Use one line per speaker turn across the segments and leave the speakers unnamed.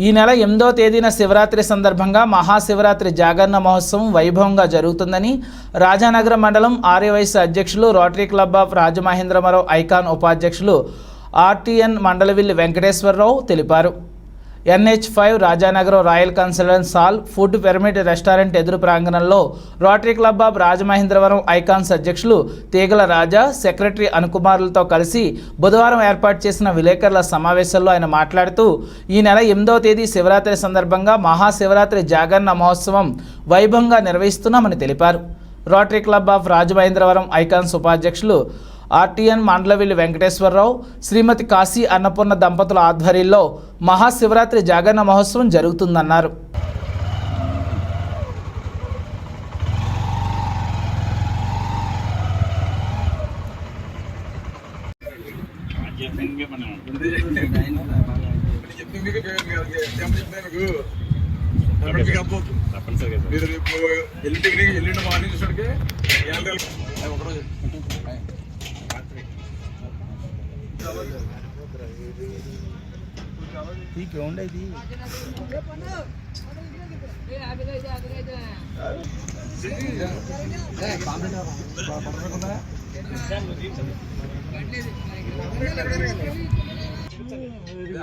ఈ నెల ఎనిమిదో తేదీన శివరాత్రి సందర్భంగా మహాశివరాత్రి జాగరణ మహోత్సవం వైభవంగా జరుగుతుందని రాజానగరం మండలం ఆర్యవైశ్య అధ్యక్షులు rotary club of Rajamahendravaram icon ఉపాధ్యక్షులు ఆర్టీఎన్ మండలవిల్లి వెంకటేశ్వరరావు తెలిపారు. NH five Rajanagaram royal consultants hall food pyramid restaurant ఎదురు ప్రాంగణంలో rotary club of Rajamahendravaram icons అధ్యక్షులు తీగల రాజా సెక్రటరీ అనుకుమారులతో కలిసి బుధవారం ఏర్పాటు చేసిన విలేకరుల సమావేశంలో ఆయన మాట్లాడుతూ ఈ నెల ఎనిమిదవ తేదీ శివరాత్రి సందర్భంగా మహాశివరాత్రి జాగరణ మహోత్సవం వైభవంగా నిర్వహిస్తున్నామని తెలిపారు. Rotary club of Rajamahendravaram icons ఉపాధ్యక్షులు ఆర్టీఎన్ మండలవిల్లి వెంకటేశ్వరరావు శ్రీమతి కాశీ అన్నపూర్ణ దంపతుల ఆధ్వర్యంలో మహాశివరాత్రి జాగరణ మహోత్సవం జరుగుతుందన్నారు.
మీరు రేపు ఎల్లుండి ఎల్లుండి మార్నింగ్ చూసరికి ఒకరోజు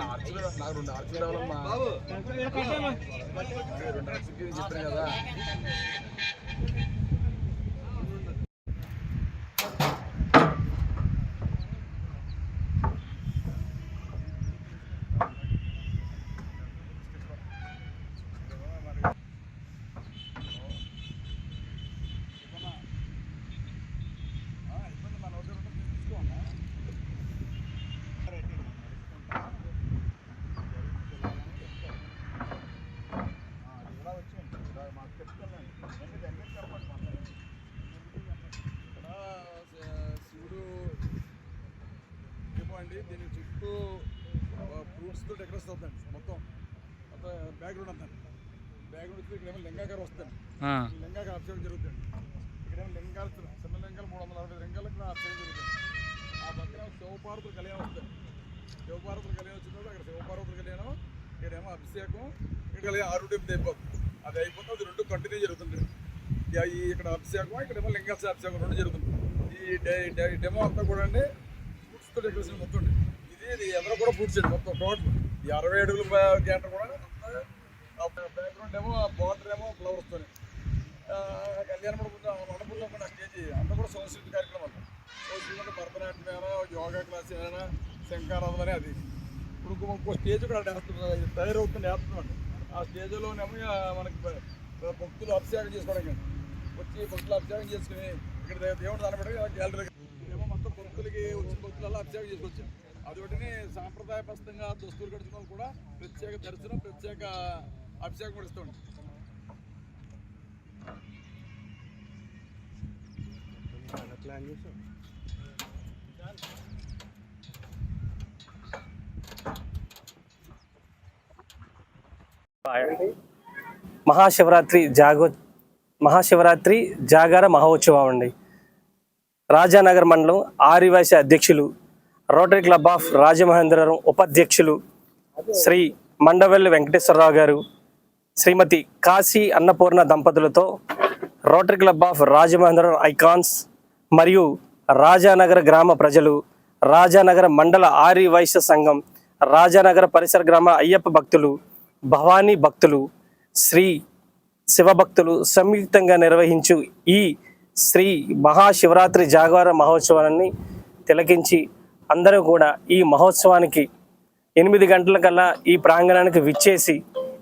ఆర్చులు నాకు రెండు ఆర్చులు కావాలమ్మా రెండు ఆర్చులు చెప్పాను కదా శివుడు ఏమో అండి దీని చుట్టూ ఫ్రూట్స్తో డెకరేషన్ అవుతుందండి మొత్తం మొత్తం బ్యాక్గ్రౌండ్ అంతా. బ్యాక్గ్రౌండ్ వచ్చి ఇక్కడేమో లింగాకారం వస్తుంది. లింగాకార అభిషేకం జరుగుతుంది. ఇక్కడేమో లింగాలు చిన్న లింగాలు మూడు వందల అరవై లింగాలు ఇక్కడ అభిషేకం జరుగుతుంది. ఆ పక్కన శివపార్వతులు కళ్యాణం వస్తుంది. శివపార్వతులు కళ్యాణం వచ్చినప్పుడు అక్కడ శివపార్వతులు కళ్యాణం ఇక్కడేమో అభిషేకం ఇక్కడ కళ్యాణం ఆరు టైం అయిపోతుంది. అది అయిపోతే అది రెండు కంటిన్యూ జరుగుతుంది. ఈ ఇక్కడ అభిషేకం ఇక్కడేమో లింగాల అభిషేకం రెండు జరుగుతుంది. ఈ డెమో అంతా కూడా అండి ఫ్రూట్స్తో డెకరేషన్ మొత్తం ఇది ఎదురు కూడా ఫ్రూట్స్ అండి మొత్తం టోటల్ ఈ అరవై అడుగుల గంట కూడా బ్యాక్గ్రౌండ్ ఏమో బార్డర్ ఏమో ఫ్లవర్స్తో కళ్యాణ మండపం మండపంలో కూడా స్టేజ్ అంతా కూడా సంస్కృతి కార్యక్రమాలు. సంస్కృతి అంటే భరతనాట్యం అయినా యోగా క్లాస్ అయినా శంకారాధన అని అది. ఇప్పుడు ఇంకో- స్టేజ్ కూడా తయారవుతుంది వేస్తున్నాడు ఆ స్టేజ్లోనేమో మనకి భక్తులు అభిషేకం చేసుకోవడానికి. వచ్చి భక్తులు అభిషేకం చేసుకుని ఇక్కడ దేవుడు దానబడి గ్యాలరీ ఏమో మొత్తం భక్తులకి వచ్చిన భక్తులలో అభిషేకం చేసుకొచ్చాను అదొకటిని సాంప్రదాయ సాంప్రదాయబద్ధంగా దుస్తులు కడుతున్న వాళ్ళు కూడా ప్రత్యేక దర్శనం ప్రత్యేక అభిషేకం కూడా ఇస్తాం
మహాశివరాత్రి జాగో మహాశివరాత్రి జాగార మహోత్సవం అండి. రాజానగర్ మండలం ఆదివాసీ అధ్యక్షులు రోటరీ క్లబ్ ఆఫ్ రాజమహేంద్రవరం ఉపాధ్యక్షులు శ్రీ మండవెల్లి వెంకటేశ్వరరావు గారు శ్రీమతి Kashi Annapurna దంపతులతో rotary club of Rajamahendravaram icons మరియు రాజానగర గ్రామ ప్రజలు రాజానగర మండల ఆర్య వైశ్య సంఘం రాజానగర పరిసర గ్రామ అయ్యప్ప భక్తులు భవానీ భక్తులు శ్రీ శివభక్తులు సంయుక్తంగా నిర్వహించు ఈ శ్రీ మహాశివరాత్రి జాగవార మహోత్సవాన్ని తిలకించి అందరూ కూడా ఈ మహోత్సవానికి ఎనిమిది గంటల కల్లా ఈ ప్రాంగణానికి విచ్చేసి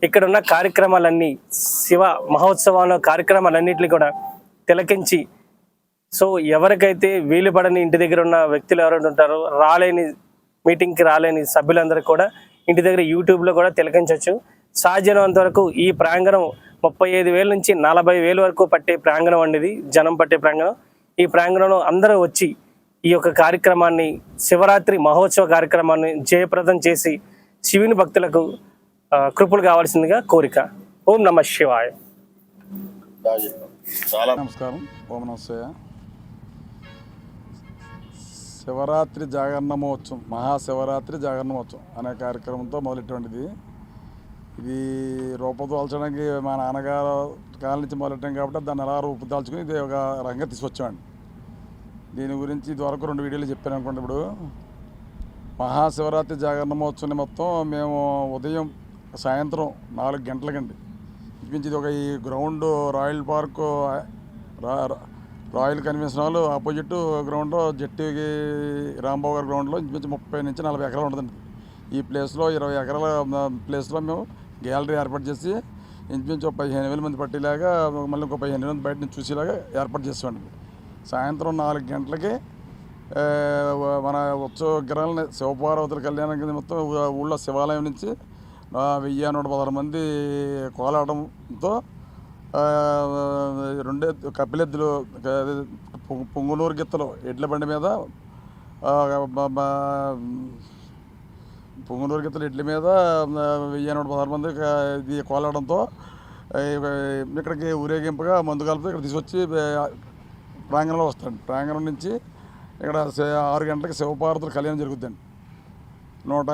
ఇక్కడ ఉన్న కార్యక్రమాలన్నీ శివ మహోత్సవాల కార్యక్రమాలన్నింటినీ కూడా తిలకించి సో ఎవరికైతే వీలు పడని ఇంటి దగ్గర ఉన్న వ్యక్తులు ఎవరైనా ఉంటారో రాలేని మీటింగ్కి రాలేని సభ్యులందరూ కూడా ఇంటి దగ్గర యూట్యూబ్లో కూడా తిలకించవచ్చు సాధ్యమైనంత వరకు ఈ ప్రాంగణం ముప్పై ఐదు వేల నుంచి నలభై వేల వరకు పట్టే ప్రాంగణం అనేది జనం పట్టే ప్రాంగణం. ఈ ప్రాంగణంలో అందరూ వచ్చి ఈ యొక్క కార్యక్రమాన్ని శివరాత్రి మహోత్సవ కార్యక్రమాన్ని జయప్రదం చేసి శివుని భక్తులకు కృపలు కావాల్సిందిగా కోరిక. ఓం నమ శివాయ.
చాలా నమస్కారం. ఓం నమస్తే శివరాత్రి జాగరణ మహోత్సవం మహాశివరాత్రి జాగరణ మహోత్సవం అనే కార్యక్రమంతో మొదలెటువంటిది ఇది రూపదాల్చడానికి మా నాన్నగారు కాలం నుంచి మొదలెట్టాం కాబట్టి దాన్ని ఎలా రూపుదాల్చుకుని ఇది ఒక రంగం తీసుకొచ్చామండి. దీని గురించి ఇదివరకు రెండు వీడియోలు చెప్పాను అనుకోండి ఇప్పుడు. మహాశివరాత్రి జాగరణ మహోత్సవం మొత్తం మేము ఉదయం సాయంత్రం నాలుగు గంటలకండి. ఇంచుమించు ఇది ఒక ఈ ground royal park royal convention hall opposite ground జట్టికి Rambabu గారి గ్రౌండ్లో ఇంచుమించు ముప్పై నుంచి నలభై ఎకరాలు ఉంటుందండి. ఈ ప్లేస్లో ఇరవై ఎకరాల ప్లేస్లో మేము గ్యాలరీ ఏర్పాటు చేసి ఇంచుమించు ఒక పదిహేను వేల మంది పట్టేలాగా మళ్ళీ ఇంకో పదిహేను వేల మంది బయట నుంచి చూసేలాగా ఏర్పాటు చేస్తామండి. సాయంత్రం నాలుగు గంటలకి మన ఉత్సవ విగ్రహాలని శివపార్వతుల కళ్యాణం కింద మొత్తం ఊళ్ళో శివాలయం నుంచి వెయ్యి నూట పదహారు మంది కోలాటంతో రెండే కపిలెద్దులు పొంగునూరు గిత్తలు ఎడ్ల బండి మీద పొంగునూరు గిత్తలు ఎడ్ల మీద వెయ్యి నూట పదహారు మంది ఇది కోలాడంతో ఇక్కడికి ఊరేగింపుగా మందు కలిపితే ఇక్కడ తీసుకొచ్చి ప్రాంగణంలో వస్తాడు ప్రాంగణం నుంచి ఇక్కడ ఆరు గంటలకు శివపార్వతుల కళ్యాణం జరుగుద్దండి నూట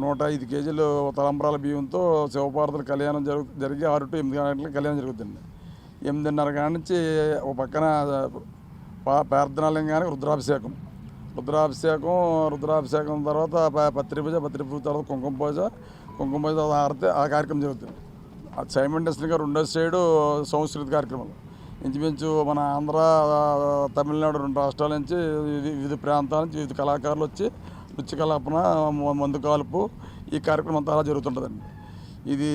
నూట ఐదు కేజీలు తలంబరాల బియ్యంతో శివపార్వతుల కళ్యాణం జరుగు జరిగి ఆరు టు ఎనిమిది గంటలకు కళ్యాణం జరుగుద్దండి ఎనిమిదిన్నర కాడ నుంచి ఒక పక్కన పా- కానీ రుద్రాభిషేకం. రుద్రాభిషేకం రుద్రాభిషేకం తర్వాత పత్రి పూజ పత్రి పూజ తర్వాత కుంకుమ పూజ కుంకుమ పూజ తర్వాత హారతి ఆ కార్యక్రమం జరుగుతుంది. సైమండస్గా రెండో సైడు సంస్కృతి కార్యక్రమాలు ఇంచుమించు మన ఆంధ్ర తమిళనాడు రెండు రాష్ట్రాల నుంచి వివిధ- ప్రాంతాల నుంచి వివిధ కళాకారులు వచ్చి నృత్య కలాపన మందు కాల్పు ఈ కార్యక్రమం అంతా అలా జరుగుతుంటుందండి. ఇది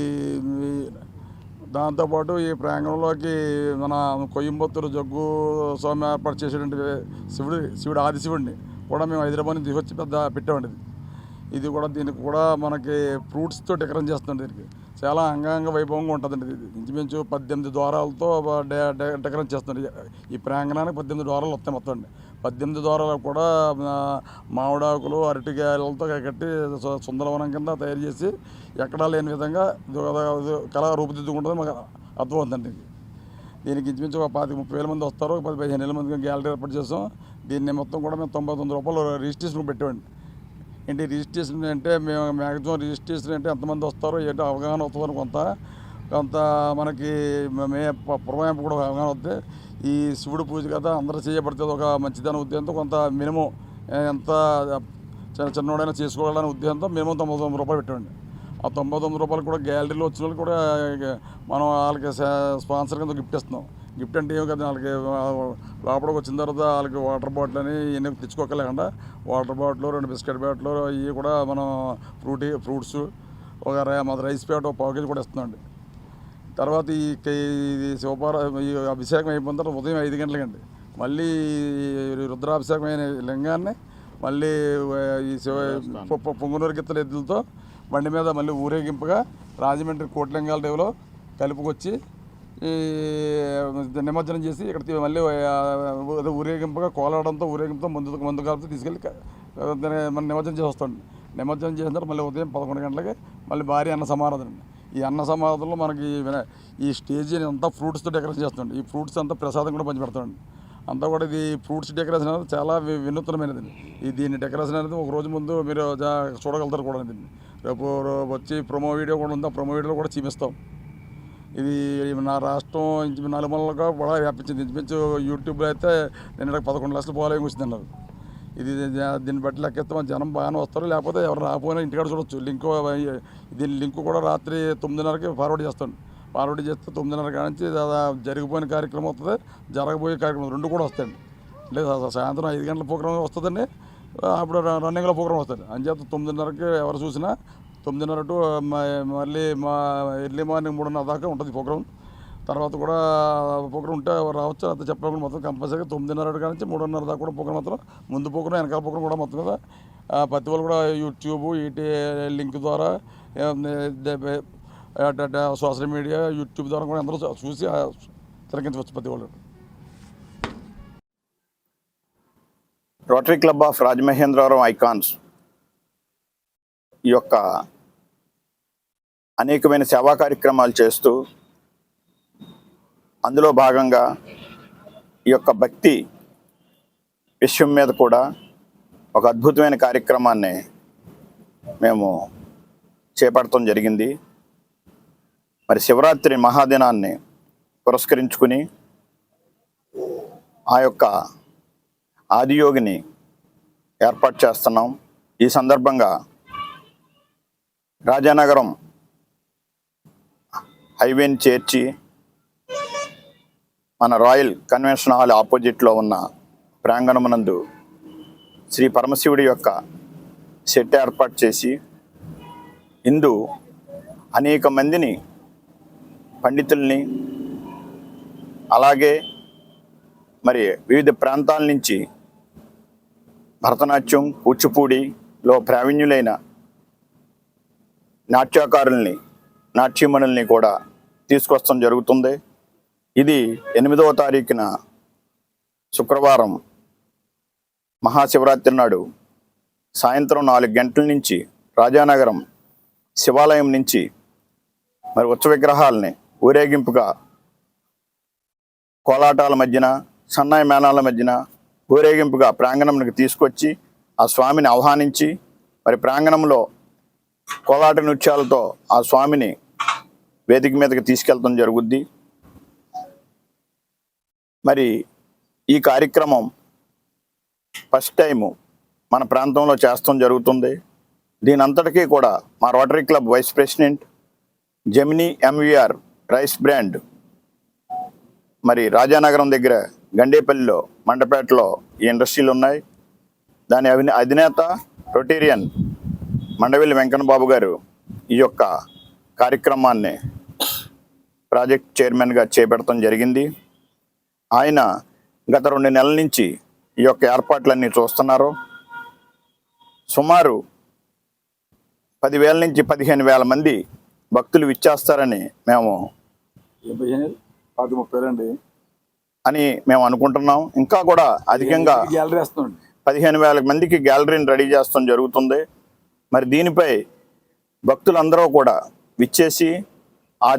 దాంతోపాటు ఈ ప్రాంగణంలోకి మన కొయ్యంబత్తూరు జగ్గు స్వామి ఏర్పాటు చేసేటువంటి శివుడు శివుడు ఆదిశివుడిని కూడా మేము హైదరాబాద్ నుంచి తీసుకొచ్చి పెద్ద పెట్టామండి ఇది. ఇది కూడా దీనికి కూడా మనకి ఫ్రూట్స్తో డెకరేషన్ చేస్తుంది దీనికి. చాలా అంగాంగ వైభవంగా ఉంటుందండి ఇది. ఇంచుమించు పద్దెనిమిది ద్వారాలతో డె- డెకరేషన్ చేస్తుంది ఈ ప్రాంగణానికి పద్దెనిమిది ద్వారాలు వస్తాయి మొత్తం అండి. పద్దెనిమిది ద్వారాలకు కూడా మామిడాకులు అరటికాయలతో కట్టి సు- సుందరవనం కింద తయారు చేసి ఎక్కడా లేని విధంగా కళ రూపుదిద్దుకుంటుంది. మాకు అర్థమవుతుందండి ఇది. దీనికి ఇంచుమించు ఒక పాతిక ముప్పై వేల మంది వస్తారు. పది పదిహేను వేల మంది గ్యాలరీ ఏర్పాటు చేస్తాం. దీన్ని మొత్తం కూడా మేము తొంభై తొమ్మిది రూపాయలు రిజిస్ట్రేషన్ పెట్టేవండి ఏంటి రిజిస్ట్రేషన్ అంటే మేము మ్యాక్సిమం రిజిస్ట్రేషన్ అంటే ఎంతమంది వస్తారో ఏంటో అవగాహన వస్తుందని కొంత కొంత మనకి మే పురమాయింపు కూడా అవగాహన వస్తే ఈ శివుడు పూజ కదా అందరూ చేయబడుతుంది ఒక మంచిదనే ఉద్దేశంతో కొంత మినిమం ఎంత చిన్న చిన్నోడైనా చేసుకోవాలనే ఉద్దేశంతో మినిమం తొంభై తొమ్మిది రూపాయలు పెట్టండి ఆ తొంభై తొమ్మిది రూపాయలు కూడా గ్యాలరీలో వచ్చిన వాళ్ళు కూడా మనం వాళ్ళకి స్పాన్సర్ కింద గిఫ్ట్ ఇస్తున్నాం. గిఫ్ట్ అంటే ఏమి కదా వాళ్ళకి లోపలికి వచ్చిన తర్వాత వాళ్ళకి వాటర్ బాటిల్ అని ఇవన్నీ తెచ్చుకోకలేకుండా వాటర్ బాటిల్ రెండు బిస్కెట్ బాటిల్ ఇవి కూడా మనం ఫ్రూటీ ఫ్రూట్స్ ఒక మన రైస్ ప్యాట్ ఒక పావు కేజీ కూడా ఇస్తున్నాండి తర్వాత ఈ శివపార ఈ అభిషేకం అయిపోయిన తర్వాత ఉదయం ఐదు గంటలకండి. మళ్ళీ రుద్రాభిషేకం అయిన లింగాన్ని మళ్ళీ ఈ శివ పొంగునూరు గిత్తల ఎద్దులతో బండి మీద మళ్ళీ ఊరేగింపుగా రాజమండ్రి కోట్లింగాల రేవులో కలుపుకొచ్చి నిమజ్జనం చేసి ఇక్కడ మళ్ళీ ఊరేగింపుగా కోలాడంతో ఊరేగింపుతో ముందు ముందు కాలంతో తీసుకెళ్ళి మన నిమజ్జనం చేసి వస్తాం. నిమజ్జనం చేసిన తర్వాత మళ్ళీ ఉదయం పదకొండు గంటలకి మళ్ళీ భారీ అన్న సమారాధన. అండి ఈ అన్న సమారాధనలో మనకి ఈ స్టేజ్ అంతా ఫ్రూట్స్తో డెకరేషన్ చేస్తుంది ఈ ఫ్రూట్స్ అంతా ప్రసాదం కూడా పంచిపెడతామండి అంతా కూడా ఇది ఫ్రూట్స్ డెకరేషన్ అనేది చాలా వినూత్నమైనది. ఈ దీని డెకరేషన్ అనేది ఒక రోజు ముందు మీరు చూడగలుగుతారు కూడా దీన్ని. రేపు రో- వచ్చి ప్రొమో వీడియో కూడా ఉంది. ఆ ప్రొమో వీడియోలో కూడా చూపిస్తాం. ఇది నా రాష్ట్రం ఇంచు నలుమూలలుగా కూడా వ్యాపించింది. ఇంచుమించు యూట్యూబ్లో అయితే నేను పదకొండు లక్షలు పోలేం వచ్చింది అన్నారు ఇది దీన్ని బట్టి లెక్కిస్తే. జనం బాగానే వస్తారు. లేకపోతే ఎవరు రాకపోయినా ఇంటికాడ చూడొచ్చు. లింక్ దీని లింక్ కూడా రాత్రి తొమ్మిదిన్నరకి ఫార్వర్డ్ చేస్తాను. ఫార్వర్డ్ చేస్తే తొమ్మిదిన్నర కాడ నుంచి జరిగిపోయిన కార్యక్రమం వస్తుంది. జరగబోయే కార్యక్రమం రెండు కూడా వస్తాయండి. లేదు సాయంత్రం ఐదు గంటల ప్రోగ్రామ్ వస్తుందండి. అప్పుడు రన్నింగ్లో ప్రోగ్రామ్ వస్తుంది. అంచేత తొమ్మిదిన్నరకి ఎవరు చూసినా తొమ్మిదిన్నర టు మళ్ళీ మా ఎర్లీ మార్నింగ్ మూడున్నర దాకా ఉంటుంది ప్రోగ్రామ్ తర్వాత కూడా ప్రోగ్రామ్ ఉంటే రావచ్చు అంత చెప్పకుండా మొత్తం కంపల్సరీగా తొమ్మిదిన్నర కాడ నుంచి మూడున్నర దాకా కూడా ప్రోగ్రామ్ మాత్రం ముందు ప్రోగ్రామ్ వెనకాల ప్రోగ్రామ్ కూడా మొత్తం మీద ప్రతి వాళ్ళు కూడా యూట్యూబ్ ఈటీ లింక్ ద్వారా సోషల్ మీడియా యూట్యూబ్ ద్వారా కూడా అందరూ చూసి తిరగించవచ్చు ప్రతి వాళ్ళు.
Rotary club of Rajamahendravaram icons ఈ యొక్క అనేకమైన సేవా కార్యక్రమాలు చేస్తూ అందులో భాగంగా ఈ యొక్క భక్తి విషయం మీద కూడా ఒక అద్భుతమైన కార్యక్రమాన్ని మేము చేపడటం జరిగింది. మరి శివరాత్రి మహాదినాన్ని పురస్కరించుకుని ఆ యొక్క ఆదియోగిని ఏర్పాటు చేస్తున్నాం. ఈ సందర్భంగా రాజానగరం హైవేని చేర్చి మన రాయల్ కన్వెన్షన్ హాల్ ఆపోజిట్లో ఉన్న ప్రాంగణమునందు శ్రీ పరమశివుడి యొక్క సెట్ ఏర్పాటు చేసి ఇందు అనేక మందిని పండితుల్ని అలాగే మరి వివిధ ప్రాంతాల నుంచి భరతనాట్యం కూచిపూడిలో ప్రావీణ్యులైన నాట్యకారుల్ని నాట్యమణుల్ని కూడా తీసుకొస్తాం జరుగుతుంది. ఇది ఎనిమిదవ తారీఖున శుక్రవారం మహాశివరాత్రి నాడు సాయంత్రం నాలుగు గంటల నుంచి రాజానగరం శివాలయం నుంచి మరి ఉత్సవ విగ్రహాలని ఊరేగింపుగా కోలాటాల మధ్యన సన్నాయి మేళాల మధ్యన ఊరేగింపుగా ప్రాంగణంకి తీసుకొచ్చి ఆ స్వామిని ఆహ్వానించి మరి ప్రాంగణంలో కోలాట నృత్యాలతో ఆ స్వామిని వేదిక మీదకి తీసుకెళ్తాం జరుగుద్ది. మరి ఈ కార్యక్రమం ఫస్ట్ టైము మన ప్రాంతంలో చేస్తాం జరుగుతుంది. దీని అంతటికీ కూడా మా rotary club vice president Gemini MVR rice brand మరి రాజానగరం దగ్గర గండేపల్లిలో మండపేటలో ఈ ఇండస్ట్రీలు ఉన్నాయి. దాని అధినే అధినేత రొటేరియన్ మండవెల్లి వెంకన్న బాబు గారు ఈ యొక్క కార్యక్రమాన్ని ప్రాజెక్ట్ చైర్మన్గా చేపడటం జరిగింది. ఆయన గత రెండు నెలల నుంచి ఈ యొక్క ఏర్పాట్లన్నీ చూస్తున్నారు. సుమారు పదివేల నుంచి పదిహేను వేల మంది భక్తులు విచ్చేస్తారని మేము అని మేము అనుకుంటున్నాం. ఇంకా కూడా అధికంగా పదిహేను వేల మందికి గ్యాలరీని రెడీ చేస్తాం జరుగుతుంది. మరి దీనిపై భక్తులందరూ కూడా విచ్చేసి ఆ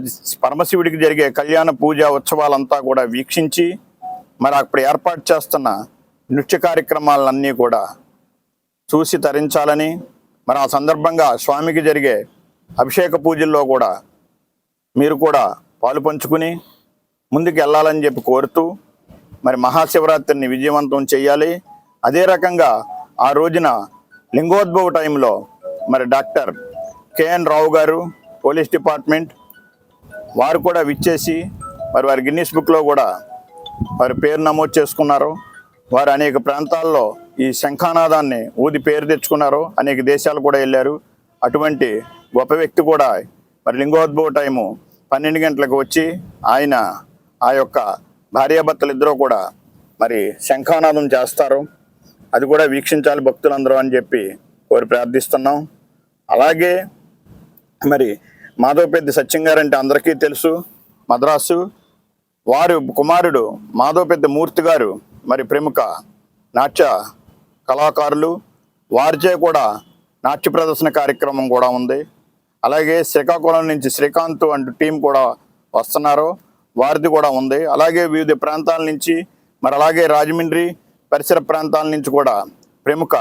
పరమశివుడికి జరిగే కళ్యాణ పూజ ఉత్సవాలంతా కూడా వీక్షించి మరి అప్పుడు ఏర్పాటు చేస్తున్న నృత్య కార్యక్రమాలన్నీ కూడా చూసి తరించాలని మరి ఆ సందర్భంగా స్వామికి జరిగే అభిషేక పూజల్లో కూడా మీరు కూడా పాలు పంచుకుని ముందుకు వెళ్ళాలని చెప్పి కోరుతూ మరి మహాశివరాత్రిని విజయవంతం చేయాలి. అదే రకంగా ఆ రోజున లింగోద్భవ టైంలో మరి డాక్టర్ కేఎన్ రావు గారు పోలీస్ డిపార్ట్మెంట్ వారు కూడా విచ్చేసి మరి వారి గిన్నీస్ బుక్లో కూడా వారి పేరు నమోదు చేసుకున్నారు. వారు అనేక ప్రాంతాల్లో ఈ శంఖానాదాన్ని ఊది పేరు తెచ్చుకున్నారు. అనేక దేశాలు కూడా వెళ్ళారు. అటువంటి గొప్ప వ్యక్తి కూడా మరి లింగోద్భవ టైము పన్నెండు గంటలకు వచ్చి ఆయన ఆ యొక్క భార్యాభర్తలు ఇద్దరూ కూడా మరి శంఖానాదం చేస్తారు. అది కూడా వీక్షించాలి భక్తులందరూ అని చెప్పి కోరి ప్రార్థిస్తున్నాం. అలాగే మరి మాధవపెద్ది సత్యం గారు అంటే అందరికీ తెలుసు. మద్రాసు వారు కుమారుడు మాధవపెద్ది మూర్తి గారు మరి ప్రముఖ నాట్య కళాకారులు. వారిచే కూడా నాట్య ప్రదర్శన కార్యక్రమం కూడా ఉంది. అలాగే శ్రీకాకుళం నుంచి శ్రీకాంత్ అంటూ టీం కూడా వస్తున్నారు. వారిది కూడా ఉంది. అలాగే వివిధ ప్రాంతాల నుంచి మరి అలాగే రాజమండ్రి పరిసర ప్రాంతాల నుంచి కూడా ప్రముఖ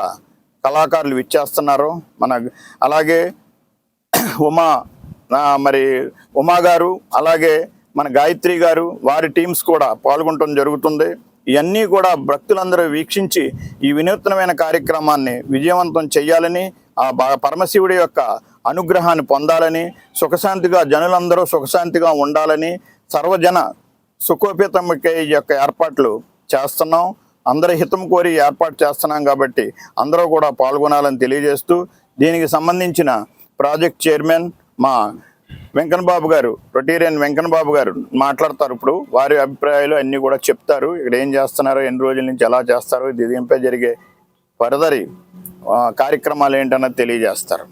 కళాకారులు విచ్చేస్తున్నారు. మన అలాగే ఉమా మరి ఉమా గారు అలాగే మన గాయత్రి గారు వారి టీమ్స్ కూడా పాల్గొనడం జరుగుతుంది. ఇవన్నీ కూడా భక్తులందరూ వీక్షించి ఈ వినూత్నమైన కార్యక్రమాన్ని విజయవంతం చేయాలని ఆ పరమశివుడి యొక్క అనుగ్రహాన్ని పొందాలని సుఖశాంతిగా జనులందరూ సుఖశాంతిగా ఉండాలని సర్వజన సుఖోపేతముకే ఈ యొక్క ఏర్పాట్లు చేస్తున్నాం. అందరి హితం కోరి ఏర్పాటు చేస్తున్నాం కాబట్టి అందరూ కూడా పాల్గొనాలని తెలియజేస్తూ దీనికి సంబంధించిన ప్రాజెక్ట్ చైర్మన్ మా వెంకన్నబాబు గారు రొటీరియన్ వెంకన్న బాబు గారు మాట్లాడతారు. ఇప్పుడు వారి అభిప్రాయాలు అన్నీ కూడా చెప్తారు. ఇక్కడ ఏం చేస్తున్నారో ఎన్ని రోజుల నుంచి ఎలా చేస్తారో దీనిపై జరిగే ఫర్దరి కార్యక్రమాలు ఏంటన్నది తెలియజేస్తారు.